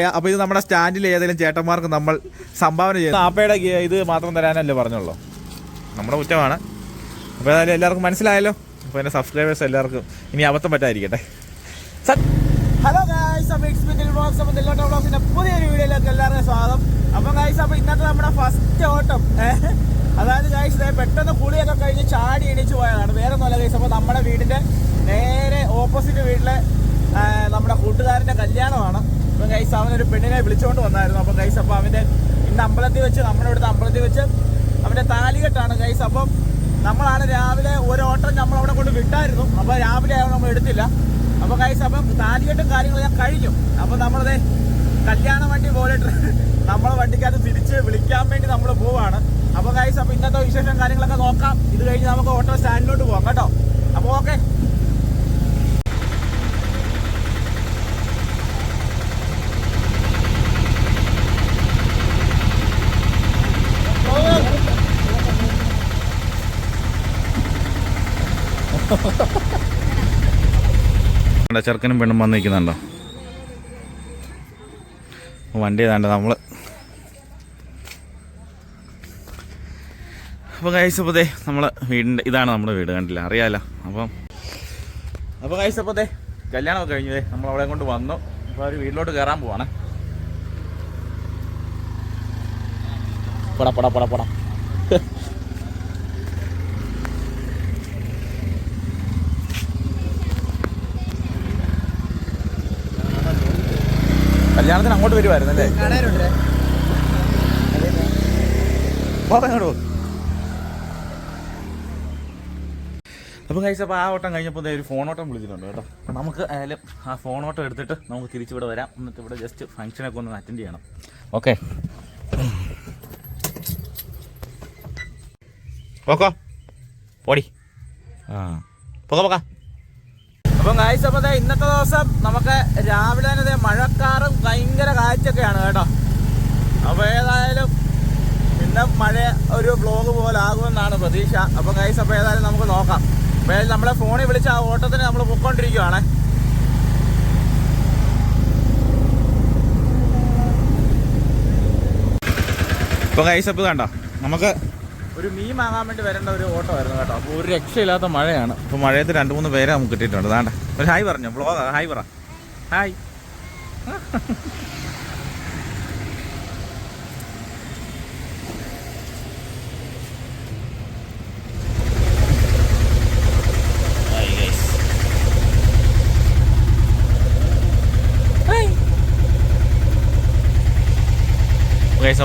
അപ്പൊ ഇത് നമ്മുടെ സ്റ്റാൻഡിൽ ഏതെങ്കിലും ചേട്ടന്മാർക്ക് നമ്മൾ സംഭാവന ചെയ്യുന്നത് ആപ്പയുടെ ഇത് മാത്രം തരാനല്ലേ പറഞ്ഞുള്ളൂ. നമ്മുടെ കുറ്റമാണ്. അപ്പോൾ ഏതായാലും എല്ലാവർക്കും മനസ്സിലായല്ലോ. അപ്പോൾ എന്റെ സബ്സ്ക്രൈബേഴ്സ് എല്ലാവർക്കും ഇനി അബദ്ധം പറ്റാതിരിക്കട്ടെ. ഹലോ ഗായ്സ് അപ്പോൾ എക്സ്പീരിയൽ ബ്ലോഗ്സ് അപ്പോൾ നെല്ലോട്ട ബ്ലോഗ്സിന്റെ പുതിയൊരു വീഡിയോയിലേക്ക് എല്ലാവർക്കും സ്വാഗതം. അപ്പോൾ ഗായ്സ് അപ്പോൾ ഇന്നത്തെ നമ്മുടെ ഫസ്റ്റ് ഓട്ടം അതായത് ഗായ്സ് പെട്ടെന്ന് കുളിയൊക്കെ കഴിഞ്ഞ് ചാടി എണീച്ച് പോയതാണ്. വേറെ ഒന്നുമല്ല ഗൈസ് അപ്പോൾ നമ്മുടെ വീടിന്റെ നേരെ ഓപ്പോസിറ്റ് വീട്ടിലെ നമ്മുടെ കൂട്ടുകാരന്റെ കല്യാണമാണ്. അപ്പം ഗൈസ് അവനൊരു പെണ്ണിനെ വിളിച്ചുകൊണ്ട് വന്നായിരുന്നു. അപ്പം ഗൈസ് അപ്പോൾ അവന്റെ ഇന്ന് അമ്പലത്തിൽ വെച്ച് നമ്മുടെ ഇവിടുത്തെ അമ്പലത്തിൽ വെച്ച് അവന്റെ താലികെട്ടാണ് ഗൈസ് അപ്പം നമ്മളാണ് രാവിലെ ഒരു ഓട്ടം നമ്മൾ അവിടെ കൊണ്ട് വിട്ടായിരുന്നു. അപ്പോൾ രാവിലെ നമ്മൾ എടുത്തില്ല. അപ്പോൾ ഗൈസ് അപ്പം താലികെട്ടും കാര്യങ്ങളെല്ലാം കഴിഞ്ഞു. അപ്പോൾ നമ്മളത് കല്യാണ വണ്ടി പോലിട്ട് നമ്മളെ വണ്ടിക്കകത്ത് തിരിച്ച് വിളിക്കാൻ വേണ്ടി നമ്മൾ പോവാണ്. അപ്പോൾ ഗൈസ് അപ്പം ഇന്നത്തെ വിശേഷം കാര്യങ്ങളൊക്കെ നോക്കാം. ഇത് കഴിഞ്ഞ് നമുക്ക് ഓട്ടോ സ്റ്റാൻഡിലോട്ട് പോകാം കേട്ടോ. അപ്പോൾ ഓക്കെ ചെറുക്കനും പെണ്ണും വന്ന് നിൽക്കുന്നുണ്ടോ വണ്ടി ഏതാണ്ട് നമ്മൾ അപ്പോൾ കഴിച്ച അപ്പോൾ നമ്മളെ വീടിന്റെ ഇതാണ് നമ്മുടെ വീട് കണ്ടില്ല? അറിയാലോ. അപ്പം അപ്പോൾ കഴിച്ച അപ്പോൾ കല്യാണമൊക്കെ കഴിഞ്ഞതേ ദേ നമ്മൾ അവിടെ കൊണ്ട് വന്നു. അപ്പോൾ അവർ വീട്ടിലോട്ട് കയറാൻ പോവാണ്. പടാ പടാ പടാ പടാ. കല്യാണത്തിന് അങ്ങോട്ട് വരുമായിരുന്നു അല്ലേ? പറഞ്ഞോളൂ അപ്പോൾ കഴിച്ച അപ്പോൾ ആ ഓട്ടം കഴിഞ്ഞപ്പോൾ ഒരു ഫോൺ ഓട്ടം വിളിച്ചിട്ടുണ്ട് കേട്ടോ. നമുക്ക് ആയാലും ആ ഫോൺ ഓട്ടം എടുത്തിട്ട് നമുക്ക് തിരിച്ചിവിടെ വരാം. എന്നിട്ട് ഇവിടെ ജസ്റ്റ് ഫംഗ്ഷനൊക്കെ ഒന്ന് അറ്റൻഡ് ചെയ്യണം. ഓക്കെ ഓക്കോ ഓടി. ആ. പോകാം പോകാം അപ്പം കാഴ്ച അപ്പോൾ ഇന്നത്തെ ദിവസം നമുക്ക് രാവിലെ തന്നെ മഴക്കാറും ഭയങ്കര കാഴ്ചയൊക്കെയാണ് കേട്ടോ. അപ്പോൾ ഏതായാലും പിന്നെ മഴ ഒരു ബ്ലോഗ് പോലെ ആകുമെന്നാണ് പ്രതീക്ഷ. അപ്പം ഗൈസ് അപ്പോൾ ഏതായാലും നമുക്ക് നോക്കാം. അപ്പോൾ നമ്മളെ ഫോണിൽ വിളിച്ച ആ ഓട്ടത്തിന് നമ്മൾ പൊക്കോണ്ടിരിക്കുവാണേ അപ്പൊ ഗൈസ് അപ്പൊ കണ്ടോ? നമുക്ക് ഒരു മീൻ വാങ്ങാൻ വേണ്ടി വരേണ്ട ഒരു ഓട്ടോ ആയിരുന്നു കേട്ടോ. അപ്പോൾ ഒരു രക്ഷയില്ലാത്ത മഴയാണ്. അപ്പോൾ മഴയത്ത് രണ്ട് മൂന്ന് പേരെ നമുക്ക് കിട്ടിയിട്ടുണ്ട്. അതാണ്ട് ഒരു ഹായ് പറഞ്ഞു. ബ്ലോഗ് ഹായ് പറ. ഹായ്.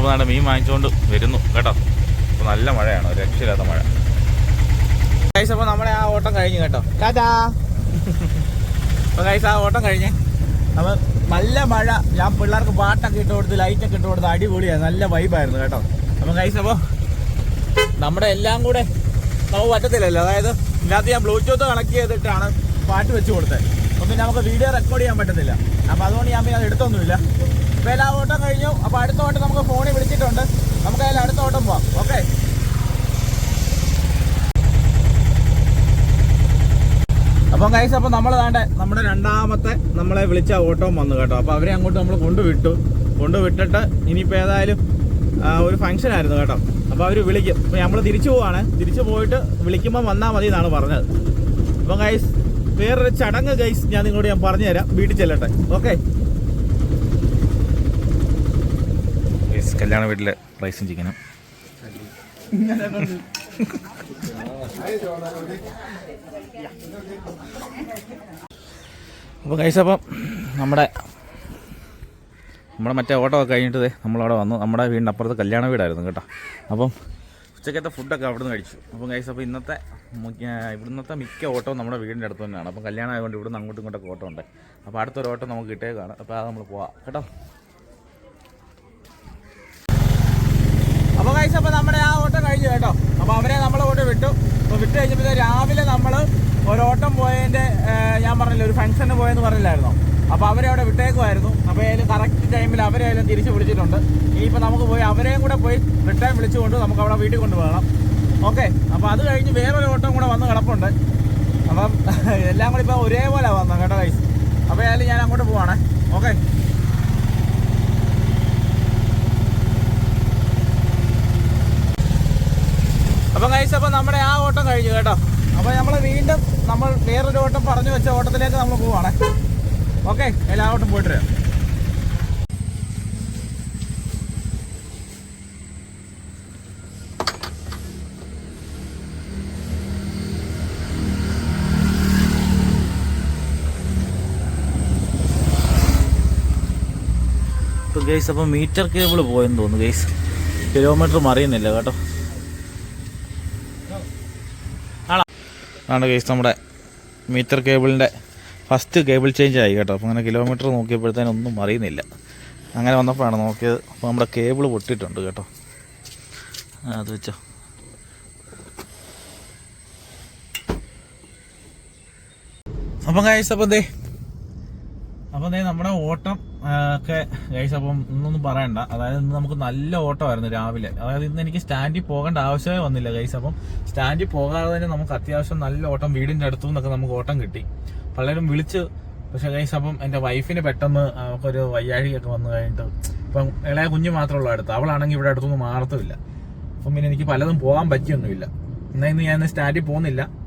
അപ്പോൾ നമ്മുടെ മീൻ വാങ്ങിച്ചുകൊണ്ട് വരുന്നു. കേട്ടോ. അപ്പോൾ നല്ല മഴയാണ് രക്ഷയില്ലാത്ത മഴ. ഗൈസ് അപ്പോൾ നമ്മുടെ ആ ഓട്ടം കഴിഞ്ഞു കേട്ടോ. അപ്പോൾ ഗൈസ് ആ ഓട്ടം കഴിഞ്ഞ് അപ്പോൾ നല്ല മഴ ഞാൻ പിള്ളേർക്ക് പാട്ടൊക്കെ ഇട്ട് കൊടുത്ത് ലൈറ്റൊക്കെ ഇട്ട് കൊടുത്ത് അടിപൊളിയാണ് നല്ല വൈബായിരുന്നു കേട്ടോ. അപ്പൊ ഗൈസ് അപ്പോൾ നമ്മുടെ എല്ലാം കൂടെ നമുക്ക് പറ്റത്തില്ലല്ലോ. അതായത് ഇതിനകത്ത് ഞാൻ ബ്ലൂടൂത്ത് കണക്ട് ചെയ്തിട്ടാണ് പാട്ട് വെച്ച് കൊടുത്തത് അപ്പം പിന്നെ നമുക്ക് വീഡിയോ റെക്കോർഡ് ചെയ്യാൻ പറ്റത്തില്ല. അപ്പം അതുകൊണ്ട് ഞാൻ പിന്നെ അത് എടുത്തൊന്നുമില്ല. അപ്പോൾ എല്ലാ ഓട്ടം കഴിഞ്ഞു. അപ്പോൾ അടുത്ത ഓട്ടം നമുക്ക് ഫോണിൽ വിളിച്ചിട്ടുണ്ട്. നമുക്ക് അതിൽ അടുത്ത ഓട്ടം പോവാം. ഓക്കെ? അപ്പം കൈസ് അപ്പോൾ നമ്മൾ താണ്ടെ നമ്മുടെ രണ്ടാമത്തെ നമ്മളെ വിളിച്ച ഓട്ടോ വന്നു കേട്ടോ. അപ്പോൾ അവരെ അങ്ങോട്ട് നമ്മൾ കൊണ്ടുവിട്ടു. കൊണ്ടുവിട്ടിട്ട് ഇനിയിപ്പോൾ ഏതായാലും ഒരു ഫംഗ്ഷൻ ആയിരുന്നു കേട്ടോ. അപ്പോൾ അവർ വിളിക്കും. അപ്പോൾ നമ്മൾ തിരിച്ചു പോവാണ്. തിരിച്ചു പോയിട്ട് വിളിക്കുമ്പോൾ വന്നാൽ മതി എന്നാണ് പറഞ്ഞത്. അപ്പം ഗൈസ് വേറൊരു ചടങ്ങ് ഗൈസ് ഞാൻ നിങ്ങളോട് ഞാൻ പറഞ്ഞു തരാം വീട്ടിൽ ചെല്ലട്ടെ. ഓക്കെ? കല്യാണ വീട്ടിലെ റൈസും ചിക്കനും. അപ്പോൾ കൈസ് അപ്പം നമ്മുടെ നമ്മുടെ മറ്റേ ഓട്ടോ ഒക്കെ കഴിഞ്ഞിട്ട് നമ്മളവിടെ വന്നു. നമ്മുടെ വീടിന്റെ അപ്പുറത്ത് കല്യാണ വീടായിരുന്നു കേട്ടോ. അപ്പം ഉച്ചക്കത്തെ ഫുഡൊക്കെ അവിടെ നിന്ന് കഴിച്ചു. അപ്പം കൈസ് അപ്പോൾ ഇന്നത്തെ ഇവിടുന്നത്തെ മിക്ക ഓട്ടോ നമ്മുടെ വീടിന്റെ അടുത്ത് തന്നെയാണ്. അപ്പം കല്യാണം ആയതുകൊണ്ട് ഇവിടുന്ന് അങ്ങോട്ടും ഇങ്ങോട്ടൊക്കെ ഓട്ടം ഉണ്ട്. അപ്പോൾ അടുത്തൊരു ഓട്ടോ നമുക്ക് കിട്ടിയേക്കാണ് അപ്പോൾ അത് നമ്മൾ പോവാം. കേട്ടോ? കഴിച്ച അപ്പോൾ നമ്മുടെ ആ ഓട്ടം കഴിഞ്ഞു കേട്ടോ. അപ്പോൾ അവരെ നമ്മൾ ഓട്ടം വിട്ടു. അപ്പോൾ വിട്ട് കഴിഞ്ഞപ്പോൾ രാവിലെ നമ്മൾ ഒരു ഓട്ടം പോയതിന്റെ ഞാൻ പറഞ്ഞില്ല ഒരു ഫംഗ്ഷന് പോയെന്ന് പറഞ്ഞില്ലായിരുന്നോ? അപ്പോൾ അവരെ അവിടെ വിട്ടേക്കുമായിരുന്നു. അപ്പോൾ അതിൽ കറക്റ്റ് ടൈമിൽ അവരെ അതിലും തിരിച്ച് വിളിച്ചിട്ടുണ്ട്. ഇനിയിപ്പോൾ നമുക്ക് പോയി അവരെയും കൂടെ പോയി റിട്ടേൺ വിളിച്ചുകൊണ്ട് നമുക്ക് അവിടെ വീട്ടിൽ കൊണ്ടുപോകണം. ഓക്കെ? അപ്പോൾ അത് കഴിഞ്ഞ് വേറൊരു ഓട്ടം കൂടെ വന്ന് കിടപ്പുണ്ട്. അപ്പം എല്ലാം കൂടി ഇപ്പോൾ ഒരേപോലെ വന്നു കേട്ടോ ഗൈസ് അപ്പോൾ ഏതായാലും ഞാൻ അങ്ങോട്ട് പോവാണേ. ഓക്കെ? അപ്പം കഴിച്ച അപ്പൊ നമ്മുടെ ആ ഓട്ടം കഴിഞ്ഞു കേട്ടോ. അപ്പോൾ നമ്മൾ വീണ്ടും നമ്മൾ വേറൊരു ഓട്ടം പറഞ്ഞു വെച്ച ഓട്ടത്തിലേക്ക് നമ്മൾ പോവാണ്. ഓക്കെ എല്ലാ ഓട്ടം പോയിട്ട് വരാം. ഗൈസ് അപ്പം മീറ്റർ കേബിൾ പോയെന്ന് തോന്നുന്നു ഗൈസ് കിലോമീറ്റർ മറിയുന്നില്ല കേട്ടോ ആണോ ആണ് കേസ് നമ്മുടെ മീറ്റർ കേബിളിന്റെ ഫസ്റ്റ് കേബിൾ ചേഞ്ച് ആയി കേട്ടോ. അപ്പോൾ അങ്ങനെ കിലോമീറ്റർ നോക്കിയപ്പോഴത്തേനും ഒന്നും അറിയുന്നില്ല. അങ്ങനെ വന്നപ്പോഴാണ് നോക്കിയത്. അപ്പോൾ നമ്മുടെ കേബിൾ പൊട്ടിയിട്ടുണ്ട് കേട്ടോ. അത് വെച്ചോ. അപ്പം ഗൈസ് അപ്പം അപ്പം നമ്മുടെ ഓട്ടം ഒക്കെ ഗൈസ് അപ്പം ഇന്നൊന്നും പറയണ്ട. അതായത് ഇന്ന് നമുക്ക് നല്ല ഓട്ടമായിരുന്നു രാവിലെ. അതായത് ഇന്ന് എനിക്ക് സ്റ്റാൻഡിൽ പോകേണ്ട ആവശ്യമേ വന്നില്ല ഗൈസ് അപ്പം സ്റ്റാൻഡിൽ പോകാതെ തന്നെ നമുക്ക് അത്യാവശ്യം നല്ല ഓട്ടം വീടിന്റെ അടുത്തു നിന്നൊക്കെ നമുക്ക് ഓട്ടം കിട്ടി. പലരും വിളിച്ച് പക്ഷെ ഗൈസ് അപ്പം എന്റെ വൈഫിന് പെട്ടെന്ന് നമുക്കൊരു വയ്യാഴികയൊക്കെ വന്നു കഴിഞ്ഞിട്ട് ഇപ്പം ഇളയ കുഞ്ഞ് മാത്രമുള്ള അടുത്ത്. അവളാണെങ്കിൽ ഇവിടെ അടുത്തൊന്നും മാറത്തുമില്ല. അപ്പം പിന്നെ എനിക്ക് പലതും പോകാൻ പറ്റിയൊന്നുമില്ല. എന്നാൽ ഇന്ന് ഞാൻ സ്റ്റാൻഡിൽ പോകുന്നില്ല.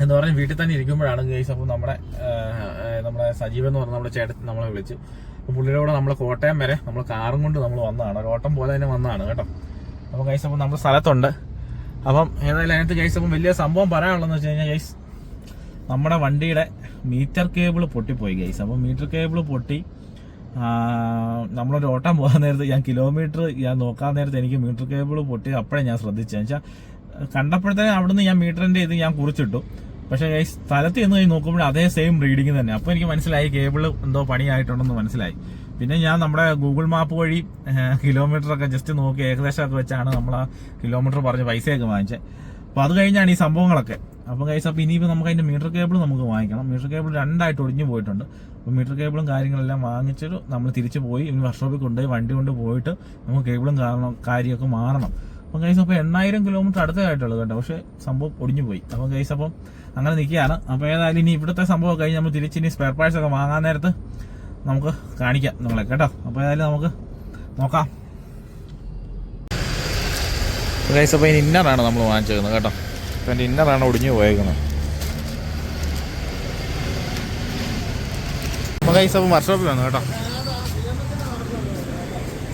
എന്ന് പറഞ്ഞ് വീട്ടിൽ തന്നെ ഇരിക്കുമ്പോഴാണ് ഗൈസ് അപ്പം നമ്മുടെ നമ്മുടെ സജീവ് എന്ന് പറഞ്ഞ നമ്മുടെ ചേട്ടൻ നമ്മളെ വിളിച്ചു. അപ്പോൾ പുള്ളിയുടെ കൂടെ നമ്മൾ കോട്ടയം വരെ നമ്മൾ കാറും കൊണ്ട് നമ്മൾ വന്നതാണ്. ഒരു ഓട്ടം പോലെ തന്നെ വന്നതാണ് കേട്ടോ. അപ്പോൾ ഗൈസ് അപ്പം നമ്മൾ സ്ഥലത്തുണ്ട്. അപ്പം ഏതായാലും അതിനകത്ത് ഗൈസ് അപ്പം വലിയ സംഭവം പറയാനുള്ളതെന്ന് വെച്ച് കഴിഞ്ഞാൽ ഗൈസ് നമ്മുടെ വണ്ടിയുടെ മീറ്റർ കേബിൾ പൊട്ടിപ്പോയി ഗൈസ് അപ്പം മീറ്റർ കേബിൾ പൊട്ടി നമ്മളൊരു ഓട്ടം പോകാൻ നേരത്ത് ഞാൻ കിലോമീറ്റർ ഞാൻ നോക്കാൻ നേരത്ത് എനിക്ക് മീറ്റർ കേബിൾ പൊട്ടി അപ്പോഴേ ഞാൻ ശ്രദ്ധിച്ചത്. വെച്ചാൽ കണ്ടപ്പോഴത്തേനും അവിടുന്ന് ഞാൻ മീറ്ററിന്റെ ഇത് ഞാൻ കുറിച്ചിട്ടു. പക്ഷേ ഗൈസ് സ്ഥലത്ത് ചെന്ന് കഴിഞ്ഞ് നോക്കുമ്പോൾ അതേ സെയിം റീഡിങ് തന്നെ. അപ്പോൾ എനിക്ക് മനസ്സിലായി കേബിൾ എന്തോ പണിയായിട്ടുണ്ടെന്ന് മനസ്സിലായി. പിന്നെ ഞാൻ നമ്മുടെ ഗൂഗിൾ മാപ്പ് വഴി കിലോമീറ്റർ ഒക്കെ ജസ്റ്റ് നോക്കി ഏകദേശമൊക്കെ വെച്ചാണ് നമ്മൾ ആ കിലോമീറ്റർ പറഞ്ഞ് പൈസയൊക്കെ വാങ്ങിച്ചത് അപ്പോൾ അത് കഴിഞ്ഞാണ് ഈ സംഭവങ്ങളൊക്കെ. അപ്പോൾ കൈസ് അപ്പോൾ ഇനിയിപ്പോൾ നമുക്ക് അതിന്റെ മീറ്റർ കേബിൾ നമുക്ക് വാങ്ങിക്കണം. മീറ്റർ കേബിൾ രണ്ടായിട്ട് ഒടിഞ്ഞു പോയിട്ടുണ്ട്. അപ്പോൾ മീറ്റർ കേബിളും കാര്യങ്ങളെല്ലാം വാങ്ങിച്ചിട്ട് നമ്മൾ തിരിച്ചു പോയി ഇനി വർക്ക്ഷോപ്പിൽ കൊണ്ടുപോയി വണ്ടി കൊണ്ട് പോയിട്ട് നമുക്ക് കേബിളും കാരണം കാര്യമൊക്കെ മാറണം. അപ്പോൾ കൈസ് അപ്പോൾ എണ്ണായിരം കിലോമീറ്റർ അടുത്തതായിട്ടുള്ളത് കേട്ടോ. പക്ഷേ സംഭവം ഒടിഞ്ഞു പോയി. അപ്പോൾ കൈസ് അപ്പം അങ്ങനെ നിൽക്കുകയാണ്. അപ്പോൾ ഏതായാലും ഇനി ഇവിടുത്തെ സംഭവം കഴിഞ്ഞ് നമ്മൾ തിരിച്ച് ഇനി സ്പെയർ പാർട്സ് ഒക്കെ വാങ്ങാൻ നേരത്ത് നമുക്ക് കാണിക്കാം നിങ്ങളെ കേട്ടോ? അപ്പോൾ ഏതായാലും നമുക്ക് നോക്കാം. ഗൈസ് അപ്പോൾ ഇനി ഇന്നറാണ് നമ്മൾ വാങ്ങിച്ചേക്കുന്നത് കേട്ടോ? അപ്പോൾ എന്റെ ഇന്നറാണ് ഒടിഞ്ഞു പോയേക്കുന്നത്. അപ്പോൾ ഗൈസ് അപ്പോൾ വർക്ക്ഷോപ്പിൽ വന്നു കേട്ടോ?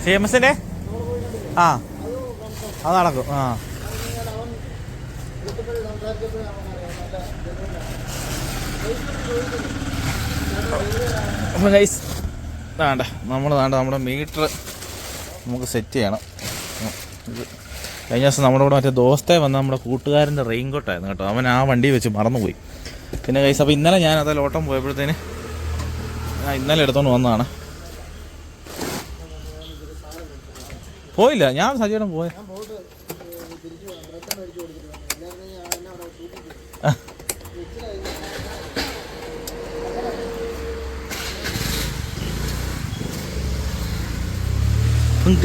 സി എം എസിന്റെ ആ. അത് നടക്കും ആ. അപ്പോൾ ഗൈസ് വേണ്ട നമ്മൾ വേണ്ട നമ്മുടെ മീറ്റർ നമുക്ക് സെറ്റ് ചെയ്യണം. ഇത് കഴിഞ്ഞ ദിവസം നമ്മുടെ കൂടെ മറ്റേ ദോസ്തേ വന്ന നമ്മുടെ കൂട്ടുകാരന്റെ റെയിൻകോട്ടായിരുന്നു കേട്ടോ. അവൻ ആ വണ്ടി വെച്ച് മറന്നുപോയി. പിന്നെ ഗൈസ് അപ്പോൾ ഇന്നലെ ഞാൻ അതായത് ഓട്ടം പോയപ്പോഴത്തേന് ഞാൻ ഇന്നലെ എടുത്തോണ്ട് വന്നതാണ്. പോയില്ല ഞാൻ സജീവനം പോയ.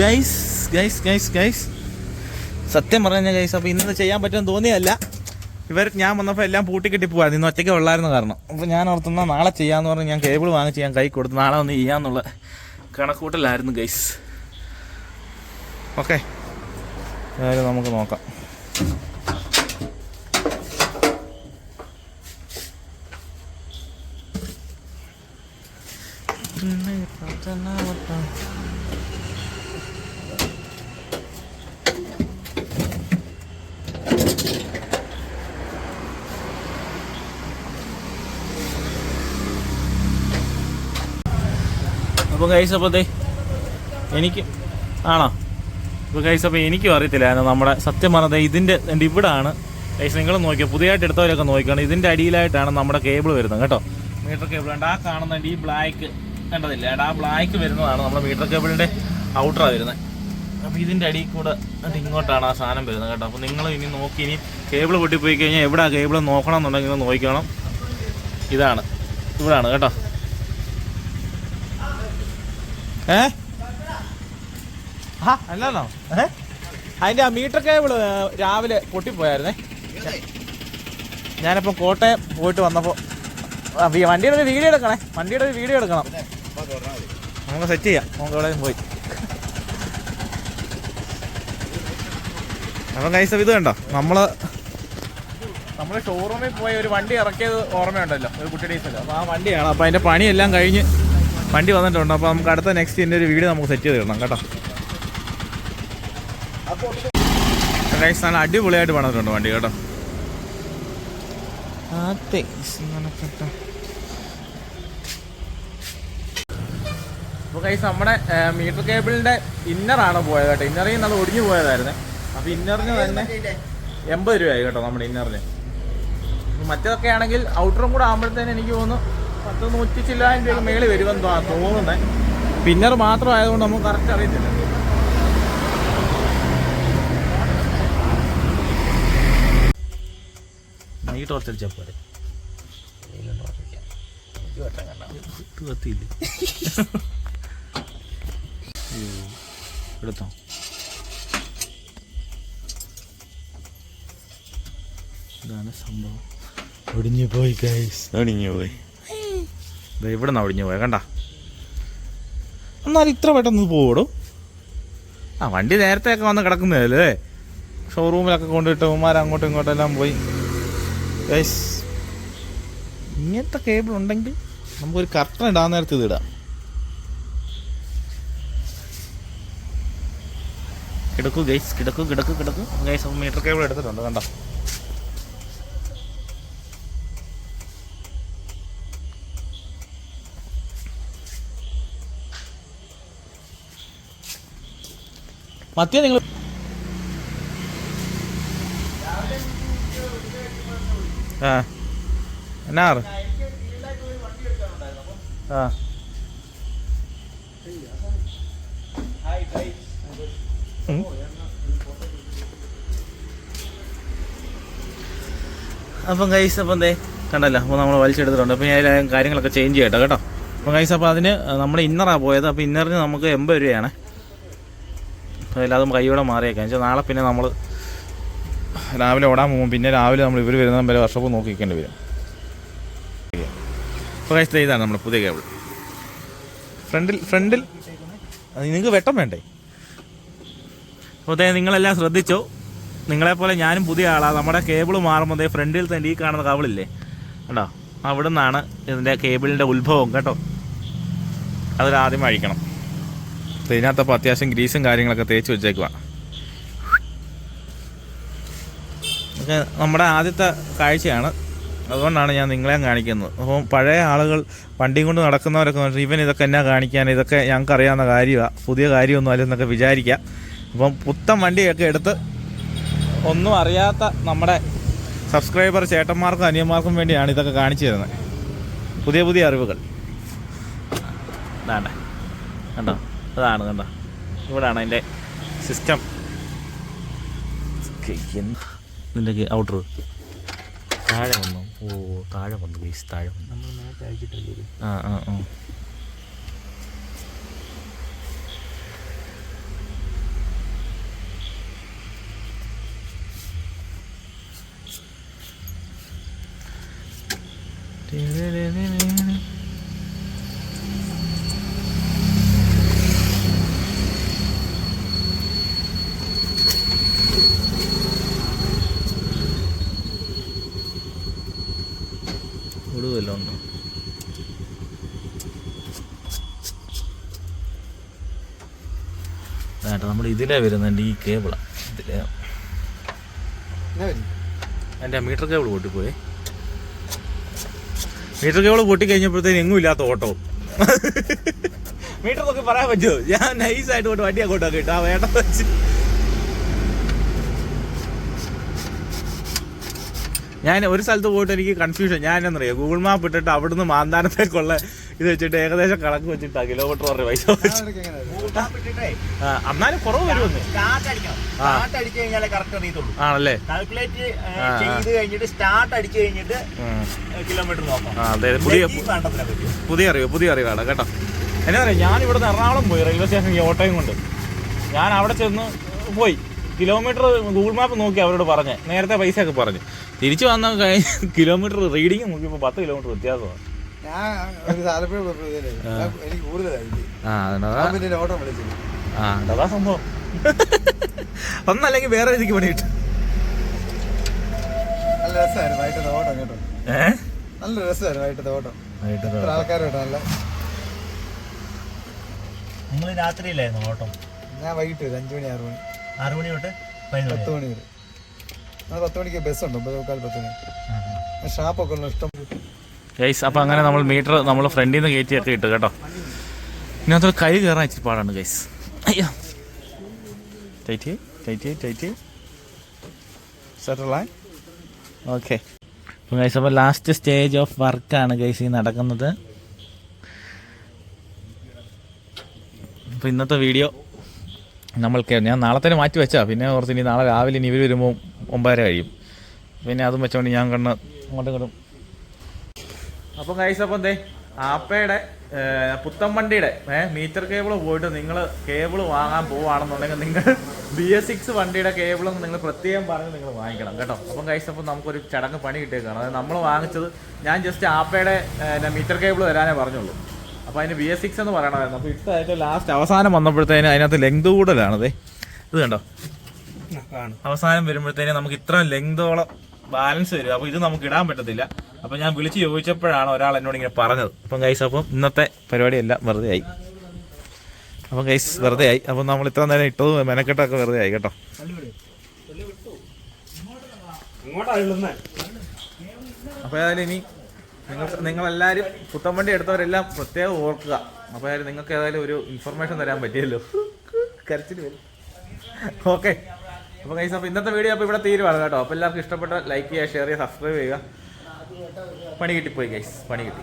ഗൈസ് ഗൈസ് ഗൈസ് ഗൈസ് സത്യം പറഞ്ഞ ഗൈസ് അപ്പോൾ ഇന്നത് ചെയ്യാൻ പറ്റുമെന്ന് തോന്നിയല്ല ഇവർ ഞാൻ വന്നപ്പോൾ എല്ലാം പൂട്ടിക്കെട്ടി പോകാൻ ഇന്ന് ഒറ്റയ്ക്ക് ഉള്ളായിരുന്നു കാരണം. അപ്പോൾ ഞാൻ ഓർത്തുന്ന നാളെ ചെയ്യാമെന്ന് പറഞ്ഞ് ഞാൻ കേബിൾ വാങ്ങിച്ച് ഞാൻ കൈ കൊടുത്തു നാളെ ഒന്ന് ചെയ്യാമെന്നുള്ള കണക്കൂട്ടലായിരുന്നു ഗൈസ് ഓക്കെ അതായത് നമുക്ക് നോക്കാം. അപ്പോൾ കൈസ് അപ്പോൾ ദേ എനിക്ക് ആണോ? ഇപ്പോൾ കൈസ് അപ്പോൾ എനിക്കും അറിയത്തില്ലായിരുന്നു നമ്മുടെ സത്യം പറഞ്ഞത് ഇതിന്റെ ഇവിടാണ്. കൈസ് നിങ്ങൾ നോക്കിയോ? പുതിയതായിട്ട് എടുത്തവരൊക്കെ നോക്കിയാണ്. ഇതിന്റെ അടിയിലായിട്ടാണ് നമ്മുടെ കേബിൾ വരുന്നത് കേട്ടോ. മീറ്റർ കേബിൾ ഉണ്ട്. ആ കാണുന്നുണ്ട് ഈ ബ്ലാക്ക് കണ്ടതില്ല? ആ ബ്ലാക്ക് വരുന്നതാണ് നമ്മുടെ മീറ്റർ കേബിളിന്റെ ഔട്ടറാണ് വരുന്നത്. അപ്പോൾ ഇതിന്റെ അടിയിൽ കൂടെ ഇങ്ങോട്ടാണ് ആ സാധനം വരുന്നത് കേട്ടോ. അപ്പോൾ നിങ്ങൾ ഇനി നോക്കി ഇനി കേബിൾ പൊട്ടിപ്പോയി കഴിഞ്ഞാൽ എവിടെ കേബിൾ നോക്കണം എന്നുണ്ടെങ്കിൽ നോക്കിക്കണം. ഇതാണ്. ഇവിടാണ് കേട്ടോ. ഏ? ആ. അല്ലല്ലോ ഏ? അതിന്റെ ആ മീറ്റർ കേബിൾ രാവിലെ പൊട്ടിപ്പോയായിരുന്നേ. ഞാനിപ്പോൾ കോട്ടയം പോയിട്ട് വന്നപ്പോൾ വണ്ടിയുടെ ഒരു വീഡിയോ എടുക്കണേ. വണ്ടിയുടെ ഒരു വീഡിയോ എടുക്കണം. നമുക്ക് സെറ്റ് ചെയ്യാം. നമുക്ക് എവിടെയും പോയി. അപ്പം കൈസ ഇത് കണ്ടോ? നമ്മൾ നമ്മൾ ഷോറൂമിൽ പോയി ഒരു വണ്ടി ഇറക്കിയത് ഓർമ്മയുണ്ടല്ലോ ഒരു കുട്ടി ഡീസൽ അപ്പോൾ ആ വണ്ടിയാണ്. അപ്പോൾ അതിന്റെ പണിയെല്ലാം കഴിഞ്ഞ് വണ്ടി വന്നിട്ടുണ്ട്. അപ്പോൾ നമുക്ക് അടുത്ത നെക്സ്റ്റ് ഇതിന്റെ ഒരു വീഡിയോ നമുക്ക് സെറ്റ് ചെയ്ത് തരണം കേട്ടോ. ഗൈസ് നല്ല അടിപൊളിയായിട്ട് പണിതിട്ടുണ്ട് വണ്ടി കേട്ടോ. അപ്പോൾ കൈസ് നമ്മുടെ മീറ്റർ കേബിളിന്റെ ഇന്നറാണ് പോയത് കേട്ടോ. ഇന്നറിൽ അത് ഒടിഞ്ഞു പോയതായിരുന്നു. അപ്പൊ ഇന്നറിന് തന്നെ എൺപത് രൂപയായി കേട്ടോ നമ്മുടെ ഇന്നറിന് മറ്റേതൊക്കെ ആണെങ്കിൽ ഔട്ടറും കൂടെ ആകുമ്പോഴത്തേന് എനിക്ക് തോന്നുന്നു പത്ത് നൂറ്റി ചില്ലായിരം രൂപ മേളിൽ വരുമെന്ന് തോന്നാ- തോന്നുന്നത് പിന്നർ മാത്രം ആയതുകൊണ്ട് നമുക്ക് കറക്റ്റ് അറിയത്തില്ല. നീ ടോർച്ചടിച്ചാൽ പോരെ? കത്തിയില്ലേ എടുത്തോ? ഇതാണ് സംഭവം. ഒടിഞ്ഞു പോയി ഗൈസ് ഒടിഞ്ഞു പോയി. ദേ ഇവിടെ നിന്ന് ഒടിഞ്ഞു പോയ കണ്ട? എന്നാൽ ഇത്ര പെട്ടെന്ന് പോവിടും? ആ വണ്ടി നേരത്തെ ഒക്കെ വന്ന് കിടക്കുന്നതല്ലേ? ഷോറൂമിലൊക്കെ കൊണ്ടിട്ട് ഉമ്മാർ അങ്ങോട്ടും ഇങ്ങോട്ടും എല്ലാം പോയി. ഗൈസ് ഇങ്ങനത്തെ കേബിൾ ഉണ്ടെങ്കിൽ നമുക്കൊരു കർട്ടൻ ഇടാൻ നേരത്ത് ഇത് ഇടാം. കിടക്കൂ ഗൈസ് കിടക്കൂ കിടക്കൂ കിടക്കൂ. ഗൈസ് മീറ്റർ കേബിൾ എടുത്തിട്ടുണ്ട് കണ്ടോ? മത്തിയ നിങ്ങൾ ആ. അപ്പം കൈസ് അപ്പം ദേ കണ്ടല്ലോ അപ്പോൾ നമ്മൾ വലിച്ചെടുത്തിട്ടുണ്ട്. അപ്പോൾ ഞാൻ കാര്യങ്ങളൊക്കെ ചേഞ്ച് ചെയ്യട്ടെ കേട്ടോ. അപ്പം കൈസ് അപ്പോൾ അതിന് നമ്മൾ ഇന്നറാണ് പോയത്. അപ്പോൾ ഇന്നറിന് നമുക്ക് എൺപത് രൂപയാണ്. അപ്പോൾ എല്ലാതും കൈയോടെ മാറിയേക്കാം. വെച്ചാൽ നാളെ പിന്നെ നമ്മൾ രാവിലെ ഓടാൻ പോകും പിന്നെ രാവിലെ നമ്മൾ ഇവർ വരുന്ന വരെ വർഷപ്പ് നോക്കി നിൽക്കേണ്ടി വരും അപ്പോൾ ഇതാണ് നമ്മുടെ പുതിയ കേബിൾ ഫ്രണ്ടിൽ ഫ്രണ്ടിൽ അത് നിങ്ങൾക്ക് വെട്ടം വേണ്ടേ? അപ്പോൾ അതേ നിങ്ങളെല്ലാം ശ്രദ്ധിച്ചോ? നിങ്ങളെപ്പോലെ ഞാനും പുതിയ ആളാണ് നമ്മുടെ കേബിൾ മാറുമ്പോൾ ഫ്രണ്ടിൽ തന്നെ ഈ കാണുന്ന കവിളില്ലേ കണ്ടോ? അവിടെ നിന്നാണ് ഇതിന്റെ കേബിളിന്റെ ഉത്ഭവം കേട്ടോ. അതിലാദ്യം അഴിക്കണം. അപ്പോൾ ഇതിനകത്തപ്പോൾ അത്യാവശ്യം ഗ്രീസും കാര്യങ്ങളൊക്കെ തേച്ച് വെച്ചേക്കുക ഇതൊക്കെ നമ്മുടെ ആദ്യത്തെ കാഴ്ചയാണ്. അതുകൊണ്ടാണ് ഞാൻ നിങ്ങളെയും കാണിക്കുന്നത്. അപ്പം പഴയ ആളുകൾ വണ്ടിയും കൊണ്ട് നടക്കുന്നവരൊക്കെ ഇവൻ ഇതൊക്കെ എന്നാ കാണിക്കാൻ ഇതൊക്കെ ഞങ്ങൾക്ക് അറിയാവുന്ന കാര്യമാണ് പുതിയ കാര്യമൊന്നും അല്ലെന്നൊക്കെ വിചാരിക്കാം. അപ്പം പുത്തൻ വണ്ടിയൊക്കെ എടുത്ത് ഒന്നും അറിയാത്ത നമ്മുടെ സബ്സ്ക്രൈബർ ചേട്ടന്മാർക്കും അനിയന്മാർക്കും വേണ്ടിയാണ് ഇതൊക്കെ കാണിച്ചു തരുന്നത്. പുതിയ പുതിയ അറിവുകൾ. വേണ്ട കണ്ടോ? അതാണ് കണ്ടോ. ഇവിടാണ് അതിന്റെ സിസ്റ്റം ഇതിന്റെ ഔട്ടർ താഴെ വന്നു. ഓ താഴെ വന്നു ഗൈസ് താഴെ വന്നു. നമ്മൾ നേരത്തെ അയച്ചിട്ടില്ലേ ആ ആ ആ ഒടുവല്ലോ ഉണ്ടോ വേണ്ട നമ്മൾ ഇതിലേ വരുന്നുണ്ട് ഈ കേബിളാണ് ഇതിലെ. എന്റെ മീറ്റർ കേബിൾ പൊട്ടിപ്പോയി. മീറ്റർ കേബിൾ പൊട്ടി കഴിഞ്ഞപ്പോഴത്തേന് എങ്ങും ഇല്ലാത്ത ഓട്ടോ. മീറ്റർ നോക്കി പറയാൻ പറ്റുമോ? ഞാൻ നൈസായിട്ട് കൊണ്ട് വണ്ടി അങ്ങോട്ട് ഇട്ടു. ആ വേണ്ട വെച്ച്. ഞാൻ ഒരു സ്ഥലത്ത് പോയിട്ട് എനിക്ക് കൺഫ്യൂഷൻ ഞാൻ എന്നറിയാം ഗൂഗിൾ മാപ്പ് ഇട്ടിട്ട് അവിടുന്ന് മാന്താനത്തേക്കുള്ള ഇത് വെച്ചിട്ട് ഏകദേശം കണക്ക് വെച്ചിട്ടാ കിലോമീറ്റർ പറഞ്ഞ പൈസ എന്നാലും കുറവ് വരുമെന്ന്. ആണല്ലേ? കിലോമീറ്റർ പുതിയ പുതിയ അറിവ് പുതിയ അറിവാണ് കേട്ടോ. എന്നാ പറയാ ഞാൻ ഇവിടെ നിന്ന് എറണാകുളം പോയി റെയിൽവേ സ്റ്റേഷൻ ഈ ഓട്ടോയും കൊണ്ട്. ഞാൻ അവിടെ ചെന്ന് പോയി. കിലോമീറ്റർ ഗൂഗിൾ മാപ്പ് നോക്കി അവരോട് പറഞ്ഞ്. നേരത്തെ പൈസ ഒക്കെ പറഞ്ഞു. തിരിച്ചു വന്ന കഴിഞ്ഞ കിലോമീറ്റർ റീഡിങ് നോക്കിയപ്പോൾ പത്ത് കിലോമീറ്റർ വ്യത്യാസമാണ്. ആ. അതാ സംഭവം? ഒന്നല്ലെങ്കിൽ വേറെ രീതിക്ക് പണി കിട്ടും. നല്ല രസമായിരുന്നു വൈകിട്ടത്തെ ഓട്ടം കേട്ടോ. ഏഹ് നല്ല രസമായിരുന്നു വൈകിട്ടത്തെ ഓട്ടം. ഇത്ര ആൾക്കാരോട്ടോ നല്ല. നിങ്ങൾ രാത്രിയിലായിരുന്നു ഓട്ടം? ഞാൻ വൈകിട്ട് വരും അഞ്ചു മണി ആറ് മണി. ആറ് മണി തൊട്ട് പത്ത് മണി മണി വരെ. നമ്മൾ പത്ത് മണിക്ക് ബസ് ഉണ്ട് ഒമ്പത് മുക്കാൽ പത്ത് മണി. ഷാപ്പൊക്കെ ഉള്ള ഇഷ്ടം. ഗൈസ് അപ്പം അങ്ങനെ നമ്മൾ മീറ്റർ നമ്മൾ ഫ്രണ്ടിൽ നിന്ന് കയറ്റിയൊക്കെ ഇട്ട് കേട്ടോ. ഇതിനകത്ത് കൈ കയറാൻ ഇച്ചിരി പാടാണ് ഗൈസ് അയ്യോ. ടൈറ്റ് ടൈറ്റ് ടൈറ്റ് സെറ്ററായി ഓക്കെ അപ്പം ഗൈസ് അപ്പോൾ ലാസ്റ്റ് സ്റ്റേജ് ഓഫ് വർക്കാണ് ഗൈസ് ഈ നടക്കുന്നത്. അപ്പോൾ ഇന്നത്തെ വീഡിയോ നമ്മൾക്ക് ഞാൻ നാളെ തന്നെ മാറ്റി വെച്ചാ പിന്നെ ഓർത്ത് ഇനി നാളെ രാവിലെ ഇനി ഇവർ വരുമ്പോൾ ഒമ്പതര കഴിയും. പിന്നെ അതും വെച്ചോണ്ട് ഞാൻ കണ്ണ് അങ്ങോട്ടും ഇങ്ങോട്ടും അപ്പം കൈസ് അപ്പം എന്തേ? ആപ്പയുടെ പുത്തൻ വണ്ടിയുടെ ഏഹ് മീറ്റർ കേബിൾ പോയിട്ട് നിങ്ങൾ കേബിൾ വാങ്ങാൻ പോവാണെന്നുണ്ടെങ്കിൽ നിങ്ങൾ ബി എസ് സിക്സ് വണ്ടിയുടെ കേബിളും നിങ്ങൾ പ്രത്യേകം പറഞ്ഞ് നിങ്ങൾ വാങ്ങിക്കണം കേട്ടോ? അപ്പം കൈസ് അപ്പം നമുക്കൊരു ചടങ്ങ് പണി കിട്ടിയേക്കാണ്. അതായത് നമ്മൾ വാങ്ങിച്ചത് ഞാൻ ജസ്റ്റ് ആപ്പയുടെ മീറ്റർ കേബിൾ തരാനേ പറഞ്ഞുള്ളൂ. അപ്പോൾ അതിന് ബി എസ് സിക്സ് എന്ന് പറയണമായിരുന്നു. അപ്പോൾ ഇട്ട് അതിന്റെ ലാസ്റ്റ് അവസാനം വന്നപ്പോഴത്തേന് അതിനകത്ത് ലെങ്ത് കൂടുതലാണതേ ഇത് കണ്ടോ? അവസാനം വരുമ്പോഴത്തേനും നമുക്ക് ഇത്ര ലെങ്തോളം ബാലൻസ് വരും. അപ്പോൾ ഇത് നമുക്ക് ഇടാൻ പറ്റത്തില്ല. അപ്പോൾ ഞാൻ വിളിച്ച് ചോദിച്ചപ്പോഴാണ് ഒരാൾ എന്നോട് ഇങ്ങനെ പറഞ്ഞത്. അപ്പം ഗൈസ് അപ്പം ഇന്നത്തെ പരിപാടിയെല്ലാം വെറുതെ ആയി. അപ്പം ഗൈസ് വെറുതെ ആയി. അപ്പം നമ്മൾ ഇത്ര നേരം ഇട്ടത് മെനക്കെട്ടൊക്കെ വെറുതെ ആയി കേട്ടോ. അപ്പോൾ ഏതായാലും ഇനി നിങ്ങൾ നിങ്ങളെല്ലാവരും വണ്ടി എടുത്തവരെല്ലാം പ്രത്യേകം ഓർക്കുക. അപ്പോൾ ഏതായാലും നിങ്ങൾക്ക് ഏതായാലും ഒരു ഇൻഫർമേഷൻ തരാൻ പറ്റിയല്ലോ. കരച്ചിൽ വരും. ഓക്കെ അപ്പോൾ കൈസ് അപ്പോൾ ഇന്നത്തെ വീഡിയോ അപ്പോൾ ഇവിടെ തീരുവാണ് കേട്ടോ. അപ്പോൾ എല്ലാവർക്കും ഇഷ്ടപ്പെട്ട ലൈക്ക് ചെയ്യുക ഷെയർ ചെയ്യുക സബ്സ്ക്രൈബ് ചെയ്യുക. പണി കിട്ടിപ്പോയി ഗൈസ് പണി കിട്ടി.